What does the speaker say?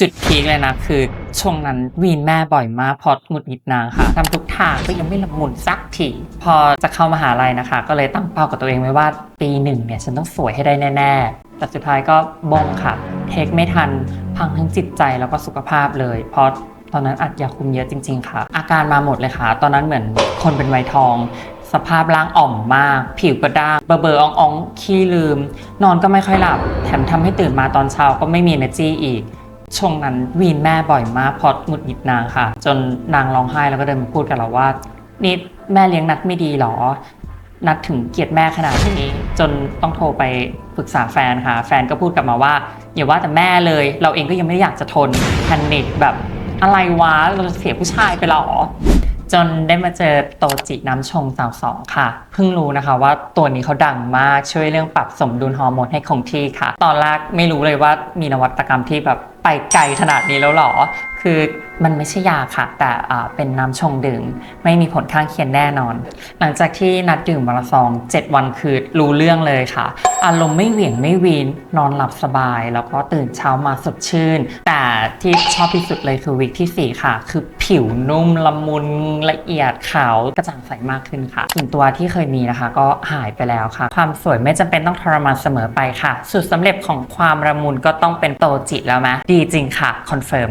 จุดพีคเลยนะคือช่วงนั้นวีนแม่บ่อยมากพอหงุดหงิดนางค่ะทำทุกทางก็ยังไม่ละมุนสักทีพอจะเข้ามหาลัยนะคะ ก็เลยตั้งเป้ากับตัวเองไว้ว่าปีหนึ่งเนี่ยฉันต้องสวยให้ได้แน่ๆ แต่สุดท้ายก็บงค่ะ เทคไม่ทันพังทั้งจิตใจแล้วก็สุขภาพเลยเพราะตอนนั้นอัดยาคุมเยอะจริง ๆ ค่ะ อาการมาหมดเลยค่ะ ตอนนั้นเหมือนคนเป็นไวทอง สภาพร่างอ่อมมาก ผิวกระด้างเบอร์เบอร์อองอองขี้ลืม นอนก็ไม่ค่อยหลับ แถมทำให้ตื่นมาตอนเช้าก็ไม่มี energy อีก ช่วงนั้นวีนแม่บ่อยมากเพอหงุดหงิดนางค่ะ จนนางร้องไห้แล้วก็เดินมาพูดกับเราว่า นี่แม่เลี้ยงนัดไม่ดีหรอ นัดถึงเกลียดแม่ขนาดนี้ จนต้องโทรไปปรึกษาแฟนค่ะ แฟนก็พูดกลับมาว่าอย่าว่าแต่แม่เลย เราเองก็ยังไม่ได้อยากจะทนแพนิคแบบอะไรวะเราจะเสียผู้ชายไปหรอจนได้มาเจอโตจิน้ำชงสาวสองค่ะ เพิ่งรู้นะคะว่าตัวนี้เขาดังมากช่วยเรื่องปรับสมดุลฮอร์โมนให้คงที่ค่ะ ตอนแรกไม่รู้เลยว่ามีนวัตกรรมที่แบบไปไกลขนาดนี้แล้วหรอ คือมันไม่ใช่ยาค่ะ แต่เป็นน้ำชงดื่ม ไม่มีผลข้างเคียงแน่นอน หลังจากที่นัดดื่มวันละซอง 7 วันคือรู้เรื่องเลยค่ะ อารมณ์ไม่เหวี่ยงไม่วีน นอนหลับสบาย แล้วก็ตื่นเช้ามาสดชื่น แต่ที่ชอบที่สุดเลยคือวิกที่ 4 ค่ะ คือผิวนุ่มละมุนละเอียดขาวกระจ่างใสมากขึ้นค่ะกลิ่นตัวที่เคยมีนะคะ ก็หายไปแล้วค่ะ ความสวยไม่จำเป็นต้องทรมานเสมอไปค่ะ สุดสำเร็จของความละมุนก็ต้องเป็นโตจิแล้วไหมดีจริงค่ะ คอนเฟิร์ม